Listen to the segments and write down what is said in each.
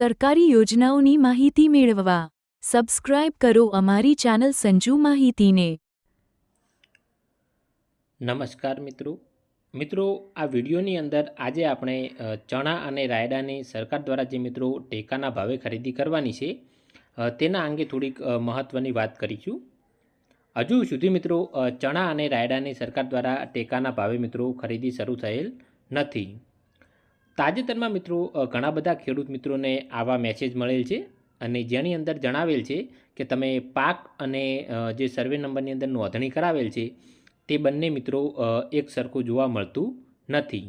સરકારી યોજનાઓની માહિતી મેળવવા. સબસ્ક્રાઇબ કરો અમારી ચેનલ સંજુ માહિતીને. નમસ્કાર મિત્રો. મિત્રો, આ વિડીયોની અંદર આજે આપણે ચણા અને રાયડાની સરકાર દ્વારા જે મિત્રો ટેકાના ભાવે ખરીદી કરવાની છે તેના અંગે થોડીક મહત્ત્વની વાત કરીશું. હજુ સુધી મિત્રો ચણા અને રાયડાની સરકાર દ્વારા ટેકાના ભાવે મિત્રો ખરીદી શરૂ થયેલ નથી. તાજેતરમાં મિત્રો ઘણા બધા ખેડૂત મિત્રોને આવા મેસેજ મળેલ છે અને જેની અંદર જણાવેલ છે કે તમે પાક અને જે સર્વે નંબરની અંદર નોંધણી કરાવેલ છે, તે બંને મિત્રો એક સરખું જોવા મળતું નથી.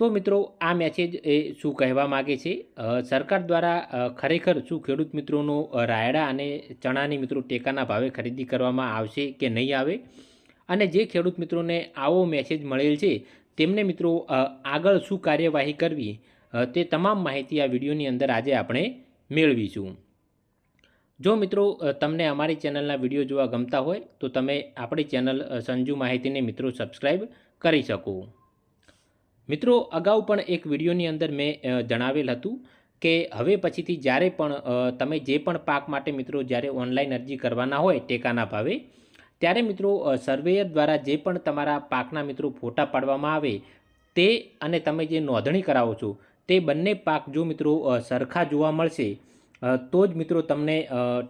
તો મિત્રો, આ મેસેજ એ શું કહેવા માગે છે? સરકાર દ્વારા ખરેખર શું ખેડૂત મિત્રોનો રાયડા અને ચણાની મિત્રો ટેકાના ભાવે ખરીદી કરવામાં આવશે કે નહીં આવે? અને જે ખેડૂત મિત્રોને આવો મેસેજ મળેલ છે તેમને મિત્રો આગળ શું કાર્યવાહી કરવી તે તમામ માહિતી આ વિડીયોની અંદર આજે આપણે મેળવીશું. જો મિત્રો તમને અમારી ચેનલના વીડિયો જોવા ગમતા હોય, તો તમે આપણી ચેનલ સંજુ માહિતીને મિત્રો સબસ્ક્રાઈબ કરી શકો. મિત્રો, અગાઉ પણ એક વિડીયોની અંદર મેં જણાવેલ હતું કે હવે પછીથી જ્યારે પણ તમે જે પણ પાક માટે મિત્રો, જ્યારે ઓનલાઈન અરજી કરવાના હોય ટેકાના ભાવે ત્યારે મિત્રો સર્વેયર દ્વારા જે પણ તમારા પાકના મિત્રો ફોટા પાડવામાં આવે, તે અને તમે જે નોંધણી કરાવો છો, તે બંને પાક જો મિત્રો સરખા જોવા મળશે તો જ મિત્રો તમને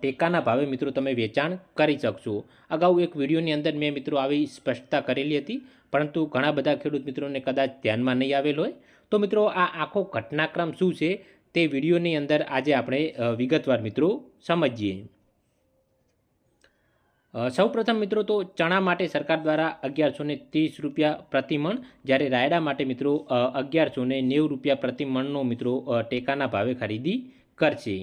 ટેકાના ભાવે મિત્રો તમે વેચાણ કરી શકશો. અગાઉ એક વિડીયોની અંદર મેં મિત્રો આવી સ્પષ્ટતા કરેલી હતી, પરંતુ ઘણા બધા ખેડૂત મિત્રોને કદાચ ધ્યાનમાં નહીં આવેલ હોય. તો મિત્રો, આ આખો ઘટનાક્રમ શું છે, તે વિડીયોની અંદર આજે આપણે વિગતવાર મિત્રો સમજીએ. સૌપ્રથમ મિત્રો તો ચણા માટે સરકાર દ્વારા અગિયારસો ને ત્રીસ રૂપિયા પ્રતિમણ, જ્યારે રાયડા માટે મિત્રો અગિયારસો ને નેવું રૂપિયા પ્રતિમણનો મિત્રો ટેકાના ભાવે ખરીદી કરશે.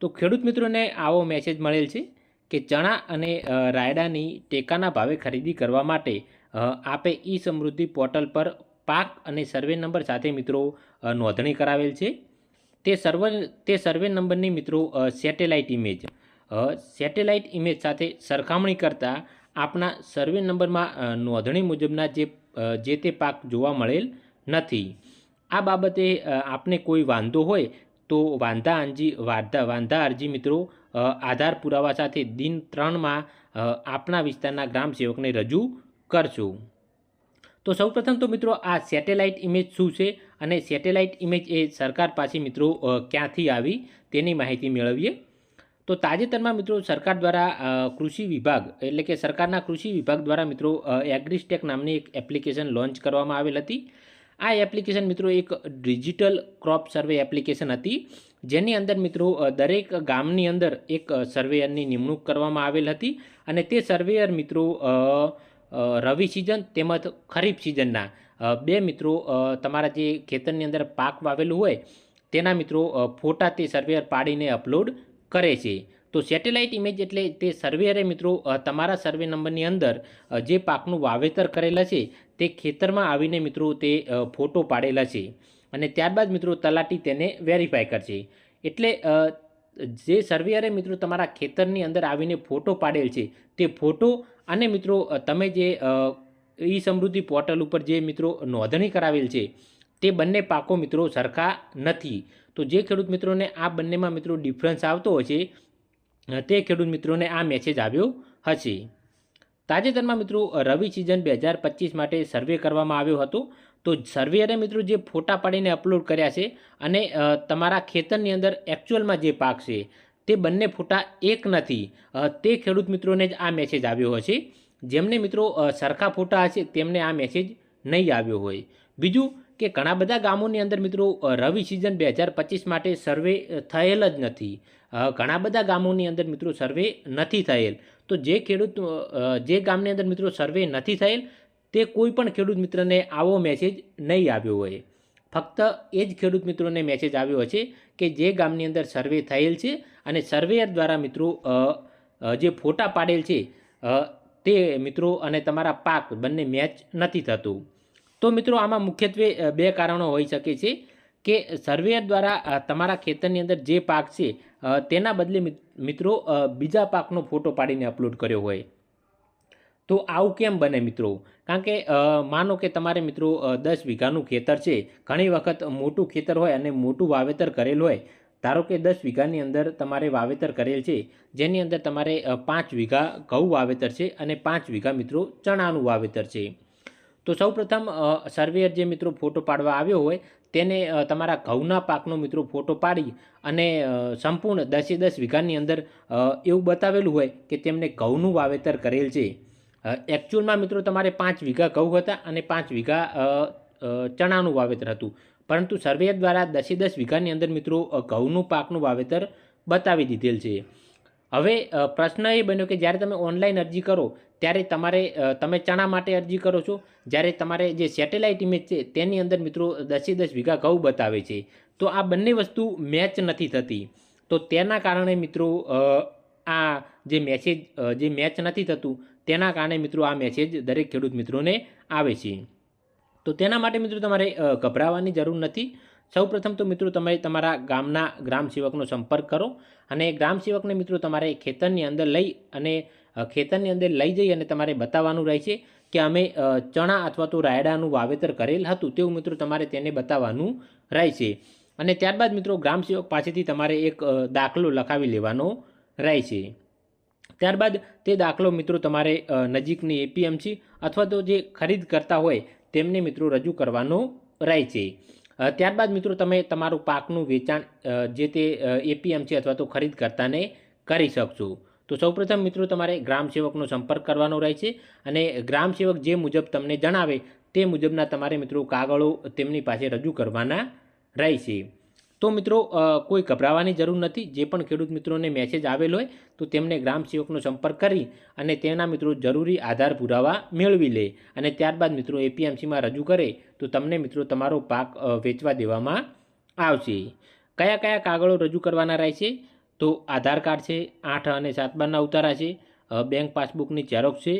તો ખેડૂત મિત્રોને આવો મેસેજ મળેલ છે કે ચણા અને રાયડાની ટેકાના ભાવે ખરીદી કરવા માટે આપે ઈ સમૃદ્ધિ પોર્ટલ પર પાક અને સર્વે નંબર સાથે મિત્રો નોંધણી કરાવેલ છે. તે સર્વે તે સર્વે નંબરની મિત્રો સેટેલાઇટ ઇમેજ સેટેલાઇટ ઇમેજ સાથે સરખામણી કરતાં આપણા સર્વે નંબરમાં નોંધણી મુજબના જે જે તે પાક જોવા મળેલ નથી. આ બાબતે આપને કોઈ વાંધો હોય તો વાંધા અરજી વાંધા વાંધા અરજી મિત્રો આધાર પુરાવા સાથે દિન ત્રણમાં આપણા વિસ્તારના ગ્રામ સેવકને રજૂ કરશો. તો સૌપ્રથમ તો મિત્રો આ સેટેલાઇટ ઇમેજ શું છે અને સેટેલાઇટ ઇમેજ એ સરકાર પાસે મિત્રો ક્યાંથી આવી તેની માહિતી મેળવીએ. તો તાજેતરમાં મિત્રો સરકાર દ્વારા કૃષિ વિભાગ, એટલે કે સરકારના કૃષિ વિભાગ દ્વારા મિત્રો એગ્રીસ્ટેક નામની એક એપ્લિકેશન લોન્ચ કરવામાં આવેલ હતી. આ એપ્લિકેશન મિત્રો એક ડિજિટલ ક્રોપ સર્વે એપ્લિકેશન હતી, જેની અંદર મિત્રો દરેક ગામની અંદર એક સર્વેયરની નિમણૂક કરવામાં આવેલ હતી અને તે સર્વેયર મિત્રો રવિ સિઝન તેમજ ખરીફ સિઝનના બે મિત્રો તમારા જે ખેતરની અંદર પાક વાવેલું હોય, તેના મિત્રો ફોટા તે સર્વેયર પાડીને અપલોડ કરે છે. તો સેટેલાઇટ ઇમેજ એટલે તે સર્વેયરે મિત્રો તમારા સર્વે નંબરની અંદર જે પાકનું વાવેતર કરેલા છે, તે ખેતરમાં આવીને મિત્રો તે ફોટો પાડેલા છે. અને ત્યારબાદ મિત્રો તલાટી તેને વેરીફાઈ કરશે. એટલે જે સર્વેયરે મિત્રો તમારા ખેતરની અંદર આવીને ફોટો પાડેલ છે, તે ફોટો અને મિત્રો તમે જે ઈ સમૃદ્ધિ પોર્ટલ ઉપર જે મિત્રો નોંધણી કરાવેલ છે, તે બંને પાકો મિત્રો સરખા નથી. તો જે ખેડૂત મિત્રોને આ બંનેમાં મિત્રો ડિફરન્સ આવતો હશે તે ખેડૂત મિત્રોને આ મેસેજ આવ્યો હશે. તાજેતરમાં મિત્રો રવિ સિઝન બે હજાર પચીસ માટે સર્વે કરવામાં આવ્યો હતો. તો સર્વેયરે મિત્રો જે ફોટા પાડીને અપલોડ કર્યા છે અને તમારા ખેતરની અંદર એકચ્યુઅલમાં જે પાક છે, તે બંને ફોટા એક નથી. તે ખેડૂત મિત્રોને જ આ મેસેજ આવ્યો હશે. જેમને મિત્રો સરખા ફોટા હશે તેમને આ મેસેજ નહીં આવ્યો હોય. બીજું કે ઘણા બધા ગામોની અંદર મિત્રો રવિ સિઝન બે હજાર પચીસ માટે સર્વે થયેલ જ નથી. ઘણા બધા ગામોની અંદર મિત્રો સર્વે નથી થયેલ. તો જે ખેડૂત જે ગામની અંદર મિત્રો સર્વે નથી થયેલ, તે કોઈ પણ ખેડૂત મિત્રને આવો મેસેજ નહીં આવ્યો હોય. ફક્ત એ જ ખેડૂત મિત્રોને મેસેજ આવ્યો હશે કે જે ગામની અંદર સર્વે થયેલ છે અને સર્વેયર દ્વારા મિત્રો જે ફોટા પાડેલ છે તે મિત્રો અને તમારા પાક બંને મેચ નથી થતું. તો મિત્રો આમાં મુખ્યત્વે બે કારણો હોઈ શકે છે કે સર્વેયર દ્વારા તમારા ખેતરની અંદર જે પાક છે તેના બદલે મિત્રો બીજા પાકનો ફોટો પાડીને અપલોડ કર્યો હોય. તો આવું કેમ બને મિત્રો? કારણ કે માનો કે તમારે મિત્રો દસ વીઘાનું ખેતર છે, ઘણી વખત મોટું ખેતર હોય અને મોટું વાવેતર કરેલ હોય. ધારો કે દસ વીઘાની અંદર તમારે વાવેતર કરેલ છે, જેની અંદર તમારે પાંચ વીઘા ઘઉં વાવેતર છે અને પાંચ વીઘા મિત્રો ચણાનું વાવેતર છે. તો સૌપ્રથમ સર્વેયર જે મિત્રો ફોટો પાડવા આવ્યો હોય, તેને તમારા ઘઉંના પાકનો મિત્રો ફોટો પાડી અને સંપૂર્ણ દસે દસ વીઘાની અંદર એવું બતાવેલું હોય કે તેમને ઘઉંનું વાવેતર કરેલ છે. એકચ્યુઅલમાં મિત્રો તમારે પાંચ વીઘા ઘઉં હતા અને પાંચ વીઘા ચણાનું વાવેતર હતું. પરંતુ સર્વેયર દ્વારા દસે દસ વીઘાની અંદર મિત્રો ઘઉંનું પાકનું વાવેતર બતાવી દીધેલ છે. હવે પ્રશ્ન એ બન્યો કે જ્યારે તમે ઓનલાઈન અરજી કરો, ત્યારે તમારે તમે ચણા માટે અરજી કરો છો? જ્યારે તમારે જે સેટેલાઇટ ઇમેજ છે, તેની અંદર મિત્રો દસે દસ વીઘા ઘઉં બતાવે છે. તો આ બંને વસ્તુ મેચ નથી થતી. તો તેના કારણે મિત્રો આ જે મેસેજ જે મેચ નથી થતું, તેના કારણે મિત્રો આ મેસેજ દરેક ખેડૂત મિત્રોને આવે છે. તો તેના માટે મિત્રો તમારે ગભરાવાની જરૂર નથી. સૌપ્રથમ તો મિત્રો તમે તમારા ગામના ગ્રામ સેવકનો સંપર્ક કરો અને ગ્રામ સેવકને મિત્રો તમારે ખેતરની અંદર લઈ અને ખેતરની અંદર લઈ જઈ અને તમારે બતાવવાનું રહેશે કે અમે ચણા અથવા તો રાયડાનું વાવેતર કરેલ હતું તેવું મિત્રો તમારે તેને બતાવવાનું રહેશે. અને ત્યારબાદ મિત્રો ગ્રામ સેવક પાસેથી તમારે એક દાખલો લખાવી લેવાનો રહેશે. ત્યારબાદ તે દાખલો મિત્રો તમારે નજીકની એપીએમસી અથવા તો જે ખરીદ કરતા હોય તેમને મિત્રો રજૂ કરવાનો રહે છે ત્યારબાદ મિત્રો તમે તમારું પાકનું વેચાણ જે તે એપીએમસી અથવા તો ખરીદકર્તાને કરી શકશો. તો સૌપ્રથમ મિત્રો તમારે ગ્રામ સેવકનો સંપર્ક કરવાનો રહે છે અને ગ્રામ સેવક જે મુજબ તમને જણાવે તે મુજબના તમારે મિત્રો કાગળો તેમની પાસે રજૂ કરવાના રહેશે. તો મિત્રો કોઈ ગભરાવાની જરૂર નથી. જે પણ ખેડૂત મિત્રોને મેસેજ આવેલો હોય, તો તેમને ગ્રામ સેવકનો સંપર્ક કરી અને તેના મિત્રો જરૂરી આધાર પુરાવા મેળવી લે. અને ત્યારબાદ મિત્રો એપીએમસીમાં રજૂ કરે, તો તમને મિત્રો તમારો પાક વેચવા દેવામાં આવશે. કયા કયા કાગળો રજૂ કરવાના રહેશે? તો આધાર કાર્ડ છે, આઠ અને સાત બારના ઉતારા છે. બેંક પાસબુકની ઝેરોક્ષ છે.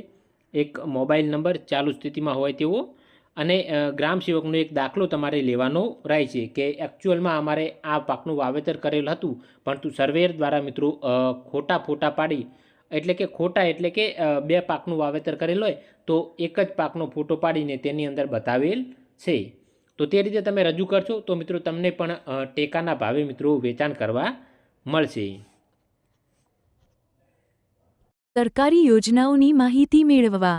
એક મોબાઈલ નંબર ચાલુ સ્થિતિમાં હોય તેવો અને ગ્રામ સેવકનો એક દાખલો તમારે લેવાનો રહે છે કે એકચ્યુઅલમાં અમારે આ પાકનું વાવેતર કરેલ હતું, પરંતુ સર્વેયર દ્વારા મિત્રો ખોટા ફોટા પાડી. એટલે કે ખોટા એટલે કે બે પાકનું વાવેતર કરેલ હોય, તો એક જ પાકનો ફોટો પાડીને તેની અંદર બતાવેલ છે. તો તે રીતે તમે રજૂ કરશો, તો મિત્રો તમને પણ ટેકાના ભાવે મિત્રો વેચાણ કરવા મળશે. સરકારી યોજનાઓની માહિતી મેળવવા